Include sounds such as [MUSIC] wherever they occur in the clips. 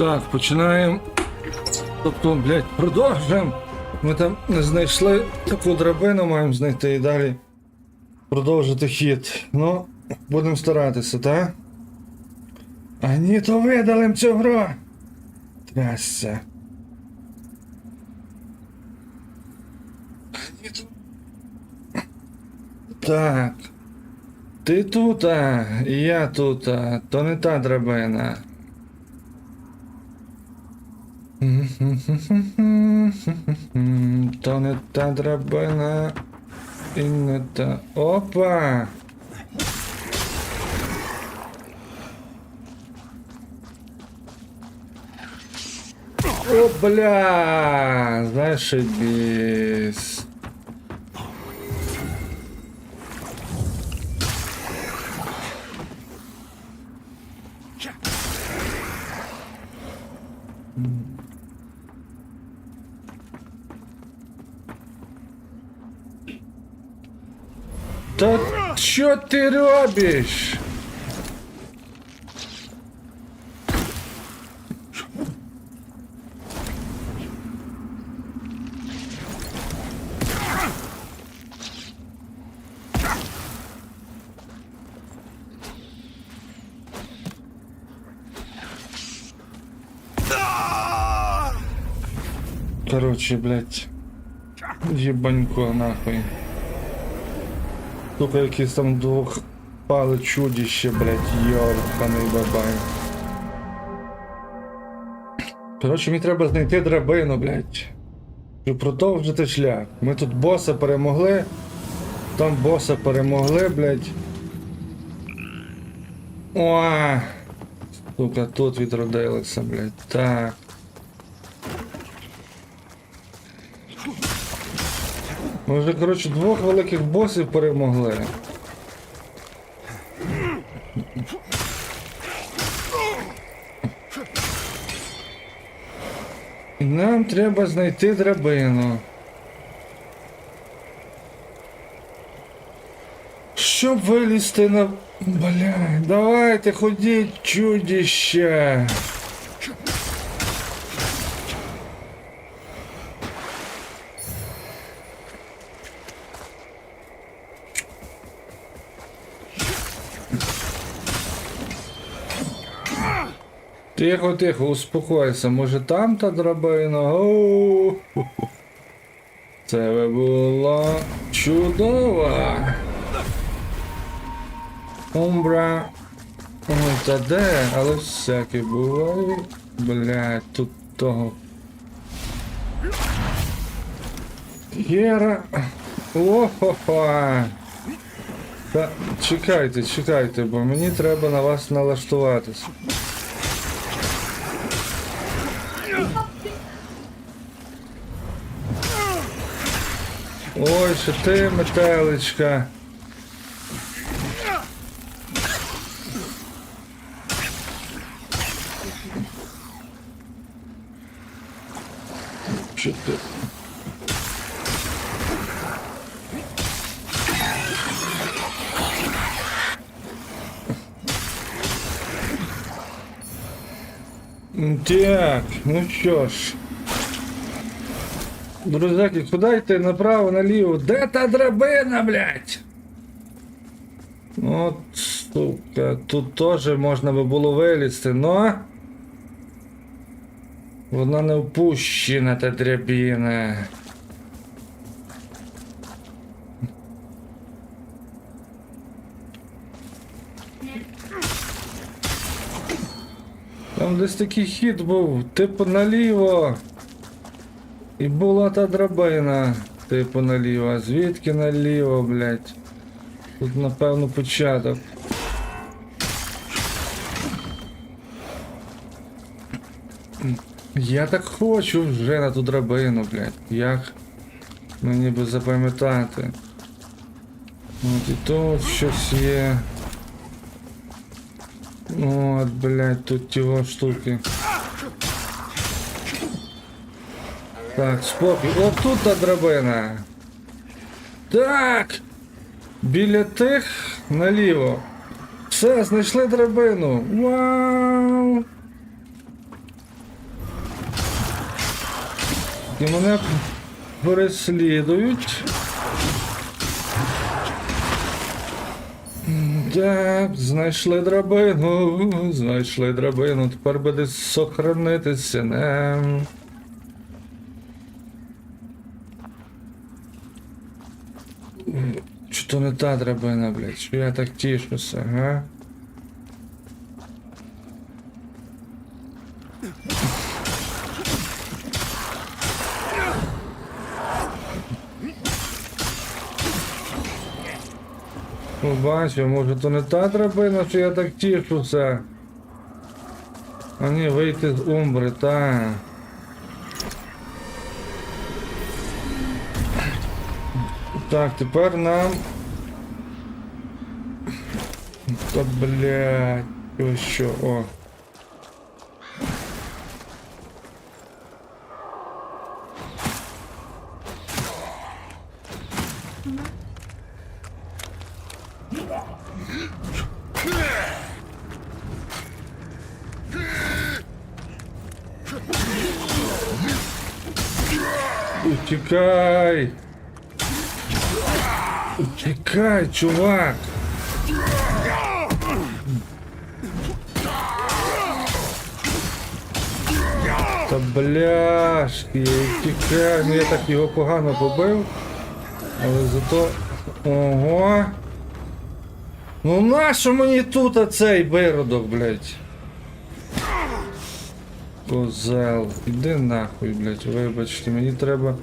Так, починаємо. Тобто, блядь, продовжуємо. Ми там знайшли таку драбину, маємо знайти і далі продовжити хід. Ну, будемо старатися, так? А ні, то видалим цю гру. Трясся. Так. Ти тут, а, і я тут, а, то не та драбина. То не та драбина. І не та. Опа! О, бля! Зашибись. Та що ти робиш? Короче, блядь. Ебанько нахуй. Сука, якісь там двох пали чудіще, блядь, йорбаний бабай. Коротше, мені треба знайти драбину, блядь. Щоб продовжити шлях. Ми тут боса перемогли. Там боса перемогли, блядь. О! Сука, тут відродилися, блядь. Так. Ми вже, коротше, двох великих босів перемогли. Нам треба знайти драбину. Щоб вилізти на. Бля, давайте ходіть, чудіще. Тихо, тихо, успокойся, може там та драбина? Оу. Це би було чудово. Умбра. Ой, та де? Але всяке буває. Блядь, тут того. Гера. О-хо-хо. Та чекайте, чекайте, бо мені треба на вас налаштуватись. Ой, що ти, метеличка. Що ти? Так, ну що ж. Друзяки, куди йти направо, наліво? Де та драбина, блядь? От, сука, тут теж можна би було вилізти, но. Вона не впущена, та драбина. Там десь такий хід був, типу наліво. І була та драбина, типу наліво. Звідки наліво, блядь? Тут напевно початок. Я так хочу вже на ту драбину, блядь. Як мені би запам'ятати? От і тут щось є. От, блядь, тут його штуки. Так, спокій. О, тут та драбина. Так. Біля тих наліво. Все, знайшли драбину. Вау! і мене переслідують. Так, знайшли драбину, знайшли драбину, тепер буде сохранитися. Не. Чи то не та драбина, блядь, що я так тішуся, га? Побачив, може то не та драбина, що я так тішуся. А ні, вийти з умбри, та. Так, тепер нам. Та блядь, ось що, о. Утікай! Утікай, чувак! Та бляшки, утікай, ну я так його погано побив, але зато. Ого! Ну нащо мені тут оцей виродок, блядь? Козел, іди нахуй, блядь, вибачте, мені треба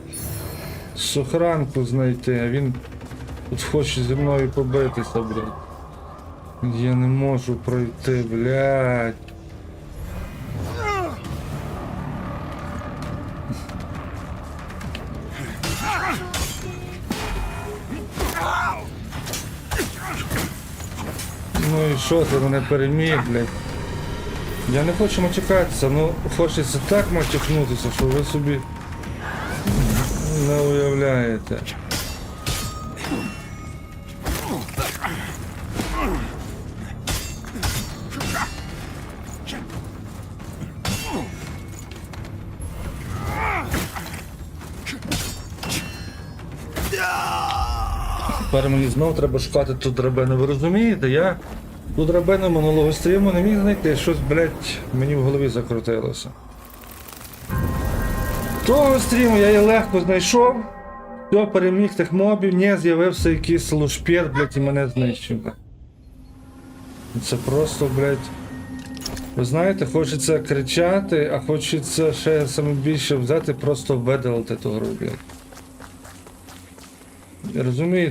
сохранку знайти, а він тут хоче зі мною побитися, блядь. Я не можу пройти, блядь. Ну і що ти мене переміг, блядь? Я не хочу матюкатися, ну хочеться так матюкнутися, що ви собі не уявляєте. Тепер мені знов треба шукати ту драбину. Ви розумієте? Я ту драбину минулого стріму не міг знайти. Щось, блядь, мені в голові закрутилося. Того стріму я її легко знайшов. Все, переміг тих мобів, не з'явився якийсь лушпєр, блядь, і мене знищив. Це просто, блядь. Ви знаєте, хочеться кричати, а хочеться ще саме більше взяти, просто видалити ту гру, блядь.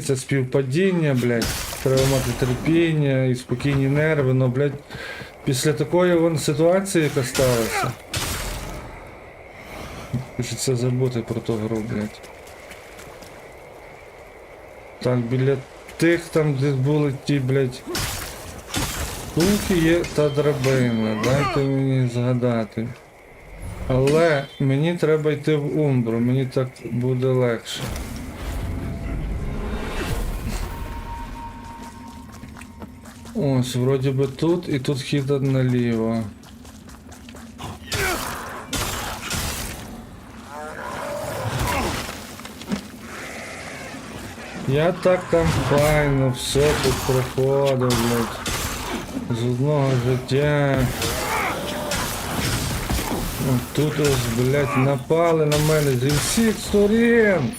Це співпадіння, блядь. Треба мати терпіння і спокійні нерви, но, блядь, після такої вон ситуації, яка сталася. Хочеться забути про ту гру, блядь. Так, біля тих там, де були ті, блядь. Тут є та драбина, дайте мені згадати. Але мені треба йти в Умбру, мені так буде легше. Ось, вроді би тут і тут хід наліво. Я так там файно все тут проходив, блядь. З одного життя. Тут ось, блядь, напали на мене зі всіх сторін.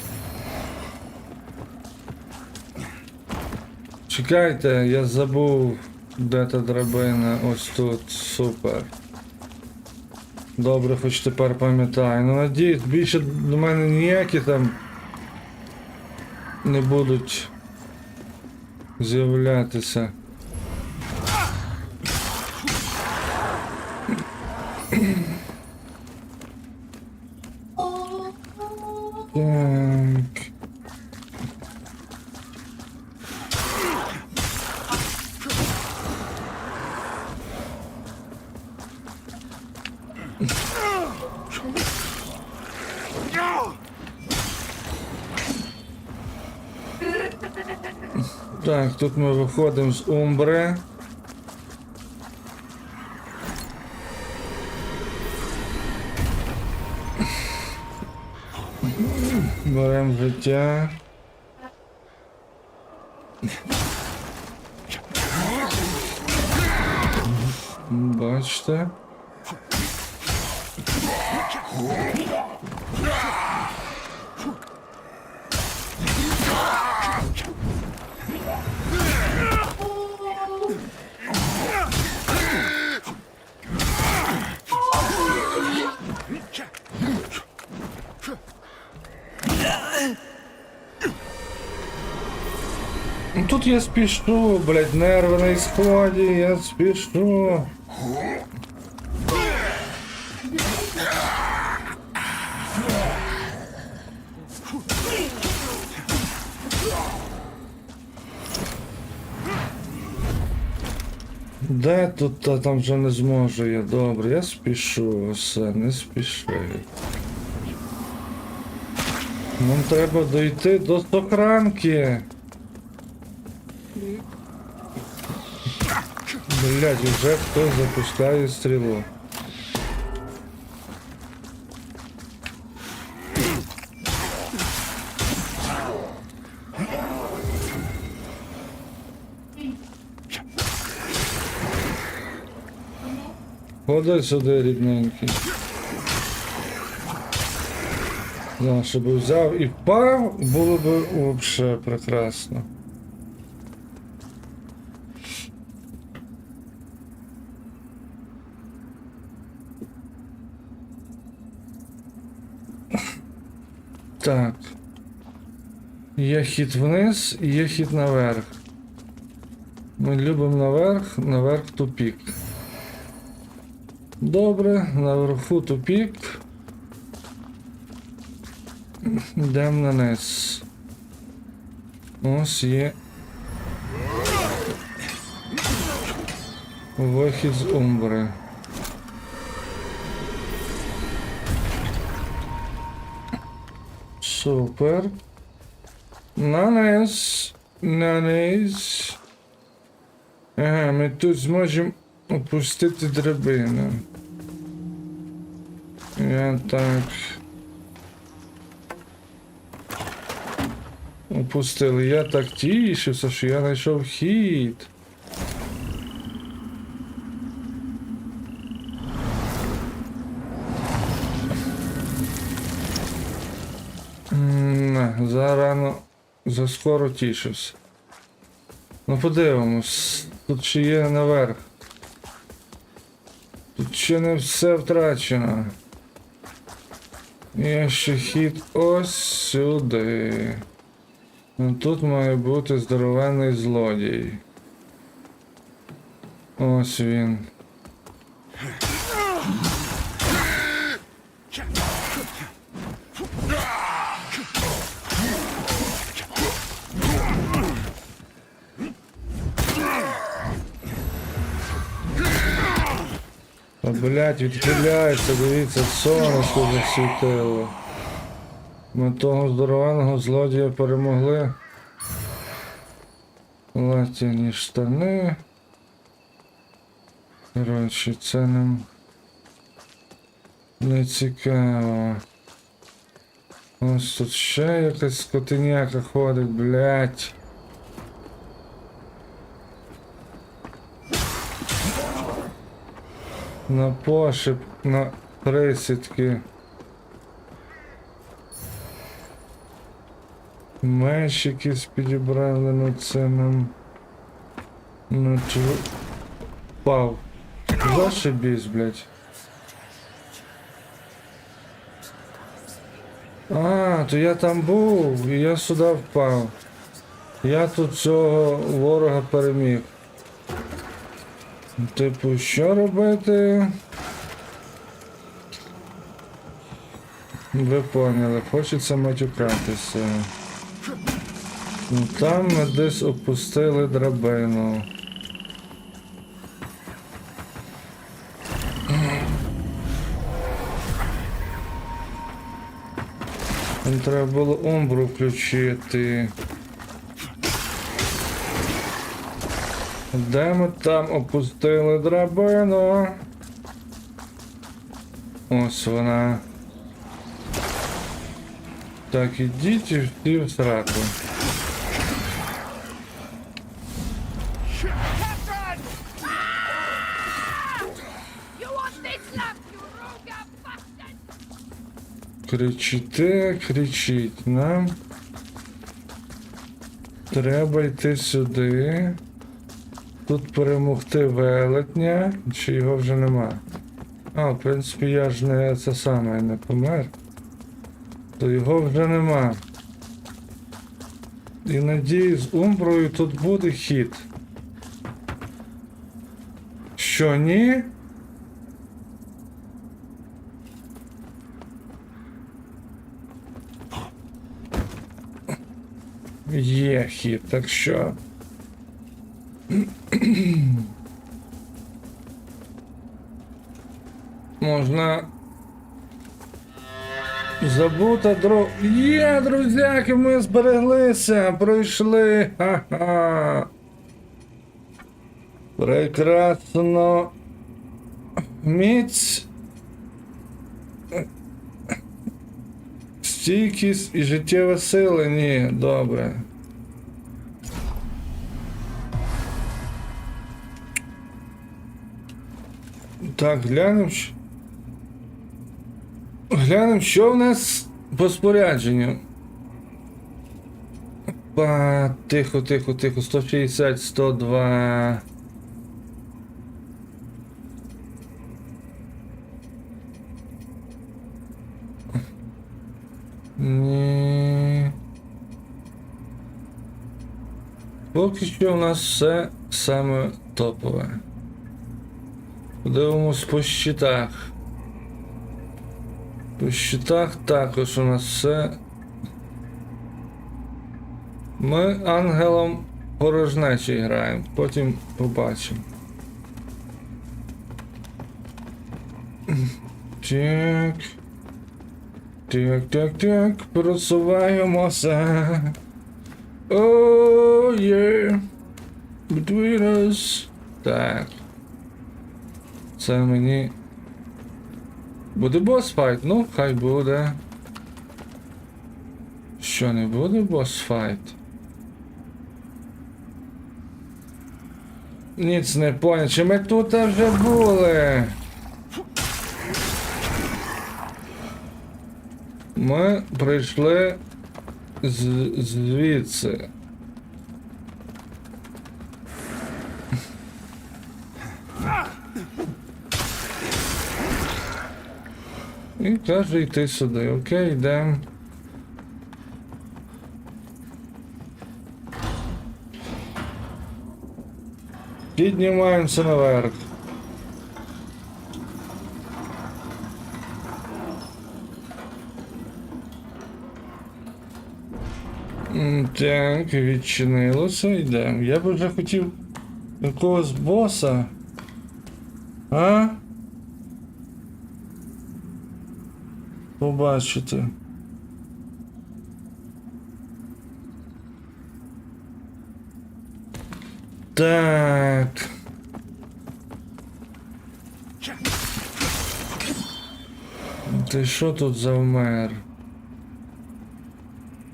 Чекайте, я забув, де та драбина. Ось тут. Супер. Добре, хоч тепер пам'ятаю. Ну надіюсь, більше до мене ніякі там не будуть з'являтися. Так. Так, тут ми виходимо з Умбре. Беремо життя. Бачите? Я спішу, блядь, нерви на ісході, я спішу. Де тут, та там вже не зможу я, добре, я спішу, все, не спіши. Нам треба дойти до сохранки. Блять, вже хтось запускає стрілу. Ходи сюди, рідненький. Да, щоб взяв і впав, було б вообще прекрасно. Так. Є хід вниз і є хід наверх. Ми любимо наверх, наверх тупік. Добре, наверху тупік. Йдемо на низ. Ось є. Вихід з умбри. Супер. На низ. На низ. Ага, ми тут зможемо опустити драбину. Я так. Опустили. Я так тішився, що я знайшов хід. Заскоро тішився. Ну подивимось, тут ще є наверх. Тут ще не все втрачено. Є ще хід ось сюди. Ну тут має бути здоровенний злодій. Ось він. Блять, відхиляється, дивіться, сонечко засвітило. Ми того здоровенного злодія перемогли. Латяні штани. Коротше, це нам не цікаво. Ось тут ще якась скотиняка ходить, блять. На пошип, на присідки. Меч якийсь підібрали, ну це нам. Ну чого. Пав. Зашибісь, блядь. А, то я там був, і я сюди впав. Я тут цього ворога переміг. Типу, що робити? Ви поняли, хочеться матюкатися. Ну там ми десь опустили драбину. Треба було умбру включити. Де ми там опустили драбину? Ось вона. Так, ідіть і всі в сраку. Кричите, кричіть. Нам треба йти сюди. Тут перемогти велетня, чи його вже нема. А, в принципі, я ж не це саме не помер. То його вже нема. І надію, з Умброю тут буде хід. Що ні? Є хід, так що. [CLEARS THROAT] Можна. Забута дро. Є, друзяки, ми збереглися, пройшли. Ха-ха. Прекрасно. Міць. Стійкість і життєва сила. Ні, добре. Так, глянемо. Глянемо, що в нас по спорядженню. Па, тихо, тихо, тихо, 160, 102. Ні. Поки що у нас все саме топове. Подивимось по щитах. По щитах також у нас все. Ми ангелом порожнечі граємо, потім побачимо. Так. Так, так, так, просуваємося. О, є. Between us. Так. Це мені. Буде бос файт? Ну, хай буде. Що не буде бос файт? Ніц не понял, чи ми тут вже були? Ми прийшли з, звідси. І каже йти сюди. Окей, йдемо. Піднімаємося наверх. Так, відчинилося, йдемо. Я б вже хотів якогось боса. А? Побачити. Так. Ти що тут завмер?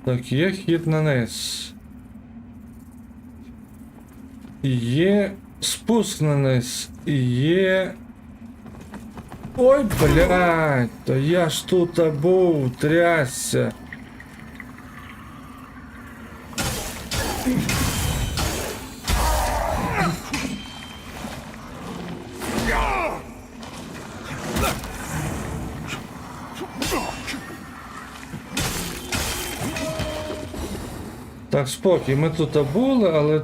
Так, є хід на низ. Є спуск на низ. Є. Ой, блядь, та я ж тут був, трясся. Так, спокій, ми тут були, але.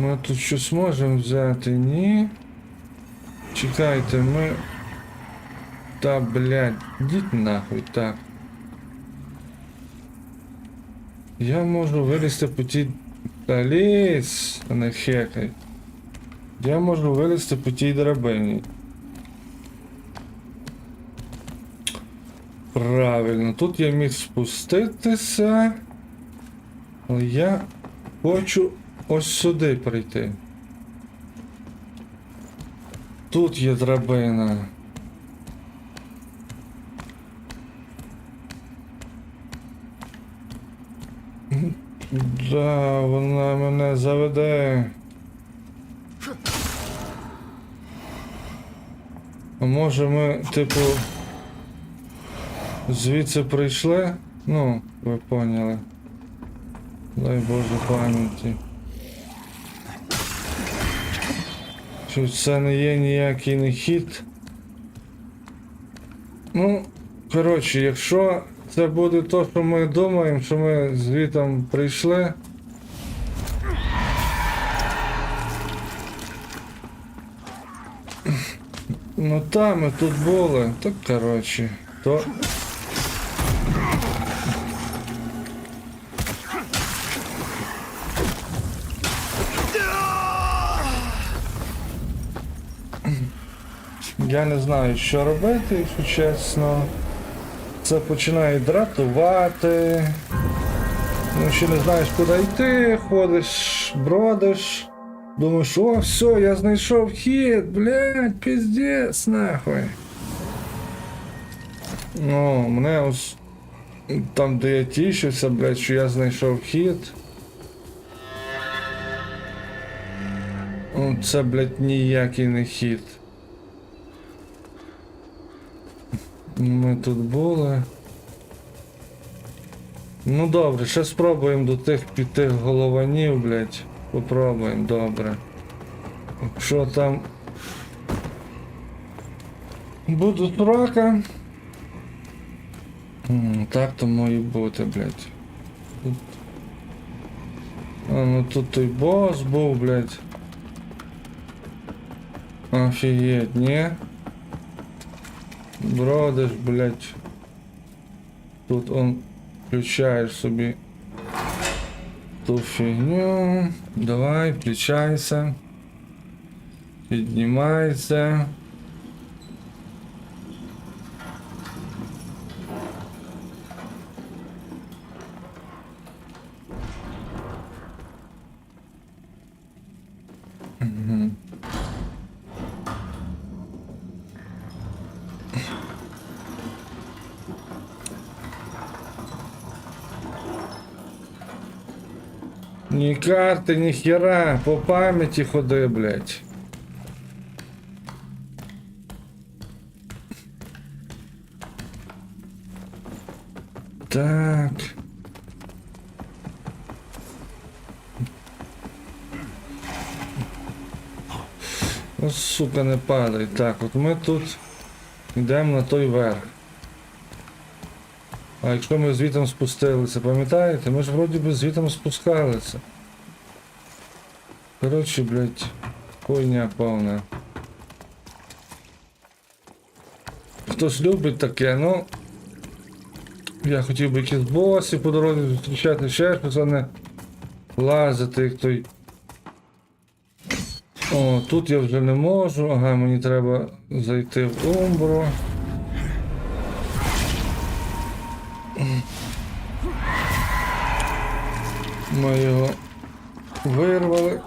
Ми тут щось можемо взяти, ні. Чекайте, ми. Та, блядь, йдіть нахуй, так. Я можу вилізти по тій. Та лізь, а не хекай. Я можу вилізти по тій драбині. Правильно, тут я міг спуститися. Але я хочу ось сюди прийти. Тут є драбина. Да, вона мене заведе. А може ми, типу, звідси прийшли? Ну, ви поняли. Дай Боже пам'яті. Що це не є ніякий не хід. Ну, коротше, якщо це буде то, що ми думаємо, що ми звітом прийшли. Ну та ми тут були. Так коротше, то. Я не знаю, що робити, якщо чесно. Це починає дратувати. Ну, ще не знаєш, куди йти, ходиш, бродиш. Думаєш, о, все, я знайшов хід, блядь, піздець, нахуй. Ну, мене ось там, де я тішився, блядь, що я знайшов хід. Ну, Це, блядь, ніякий не хід. Ми тут були. Ну добре, ще спробуємо до тих п'яти голованів, блядь. Попробуємо, добре. Якщо там будуть рака. Так то має бути, блядь. Тут... А, ну тут той бос був, блядь. Офігеть, ні? Бродиш, блядь. Тут он включаєш собі ту фігню. Давай, включайся. Піднімайся. Мгм. Ні карти, ні хера, по пам'яті ходи, блядь. Так. Ну, сука, не падай. Так, от ми тут йдемо на той верх. А якщо ми звітом спустилися, пам'ятаєте? Ми ж вроді би звітом спускалися. Коротше, блядь, хуйня повна. Хтось любить таке, ну. Я хотів би якісь босів по дорозі зустрічати ще щось, а не лазити як той. О, тут я вже не можу. Ага, мені треба зайти в Умбру. Ми його вирвали.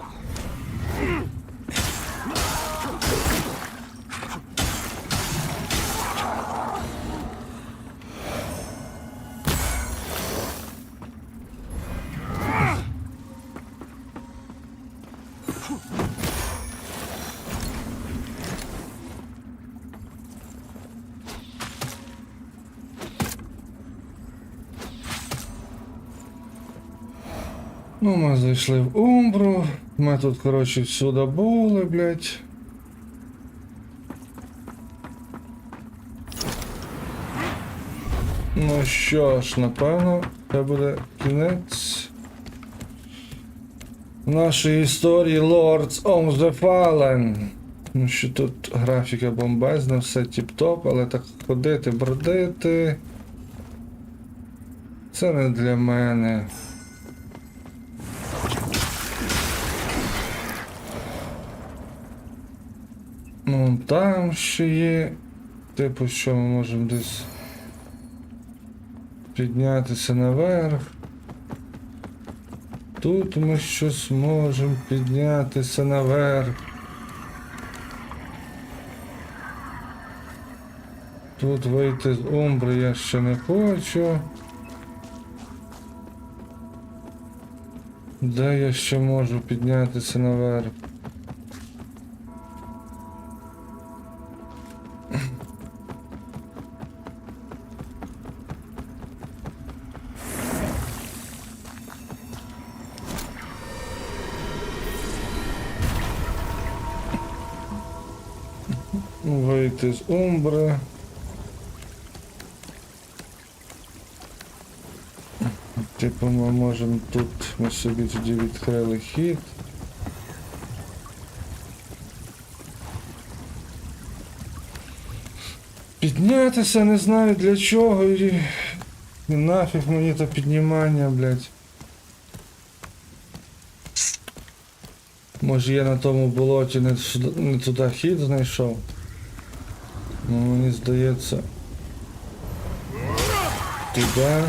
Ми зайшли в Умбру. Ми тут, коротше, всюди були, блядь. Ну що ж, напевно, це буде кінець нашої історії Lords of the Fallen. Ну що тут графіка бомбезна, все тіп-топ, але так ходити, бродити. Це не для мене. Там ще є. Типу, що ми можемо десь піднятися наверх. Тут ми щось можемо піднятися наверх. Тут вийти з Умбри я ще не хочу. Де я ще можу піднятися наверх? Вийти з Умбри. Типу ми можемо тут, ми собі тоді відкрили хід. Піднятися не знаю для чого і нафіг мені то піднімання, блядь. Може я на тому болоті не, не туди хід знайшов. Ну мені здається. Туди.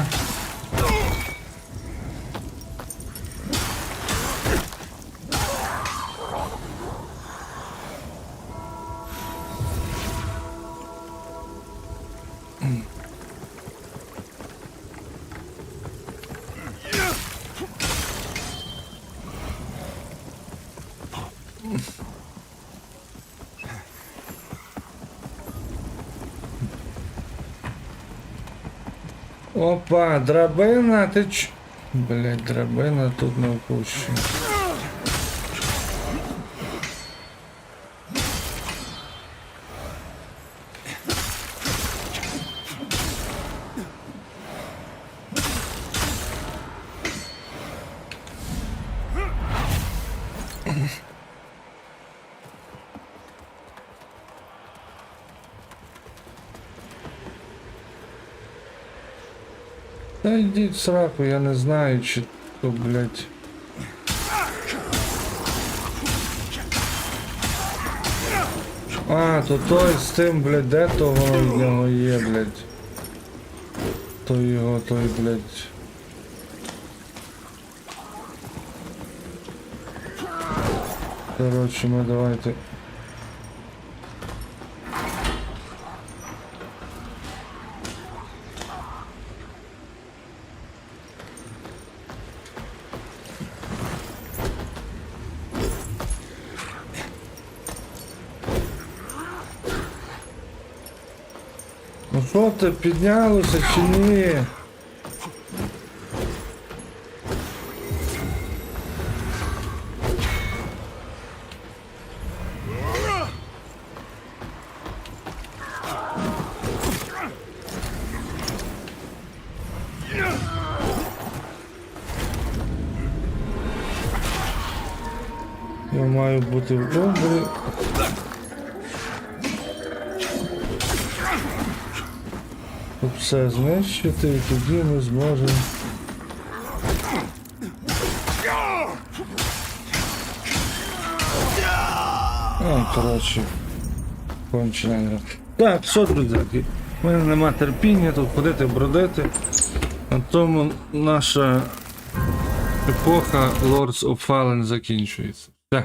Опа, драбина, ти ч... Блять, драбина тут не впущу. Та йдіть в сраку, я не знаю, чи то, блять. А, то той з тим, блядь, де то воно в нього є, блядь. То його, той, блядь. Коротше, ми давайте. Ну що ти піднялося чи ні? Я маю бути в добрі. Все знищити і тоді ми зможемо. А, коротше, кончена. Так, все, друзяки. У мене нема терпіння тут ходити, бродити. На тому наша епоха Lords of Fallen закінчується. Все.